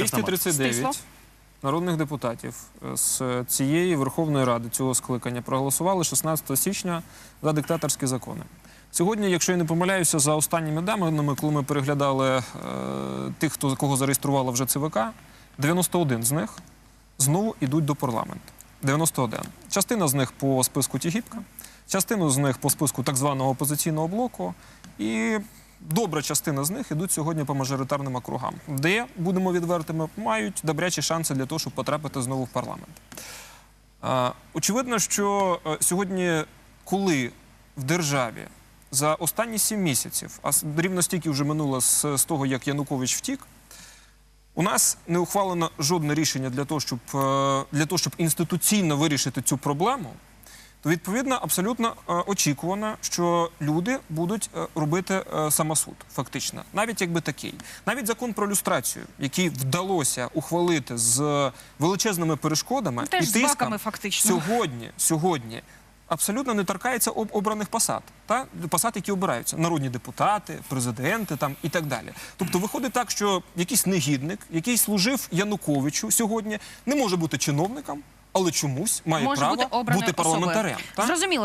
Розкажіть 239 Стисло. народних депутатів е, з цієї Верховної Ради цього скликання проголосували 16 січня за диктаторські закони. Сьогодні, якщо я не помиляюся, за останніми даними, коли ми переглядали е, тих, хто кого зареєструвало вже ЦВК, 91 з них знову йдуть до парламенту. 91. Частина з них по списку Тігіпка, частину з них по списку так званого опозиційного блоку, і добра частина з них ідуть сьогодні по мажоритарним округам, де, будемо відвертими, мають добрячі шанси для того, щоб потрапити знову в парламент. Очевидно, що е, сьогодні, коли в державі за останні сім місяців, а рівно стільки вже минуло з, з того, як Янукович втік, у нас не ухвалено жодне рішення для того, щоб, е, для того, щоб інституційно вирішити цю проблему, то відповідно абсолютно е, очікувано, що люди будуть е, робити е, самосуд, фактично, навіть якби такий. Навіть закон про люстрацію, який вдалося ухвалити з величезними перешкодами Ну, теж і з тиском, баками, фактично. сьогодні, сьогодні абсолютно не торкається об обраних посад, та посад, які обираються народні депутати, президенти там і так далі. Тобто виходить так, що якийсь негідник, який служив Януковичу сьогодні, не може бути чиновником, але чомусь має Може право бути бути парламентарем. та? Зрозуміло.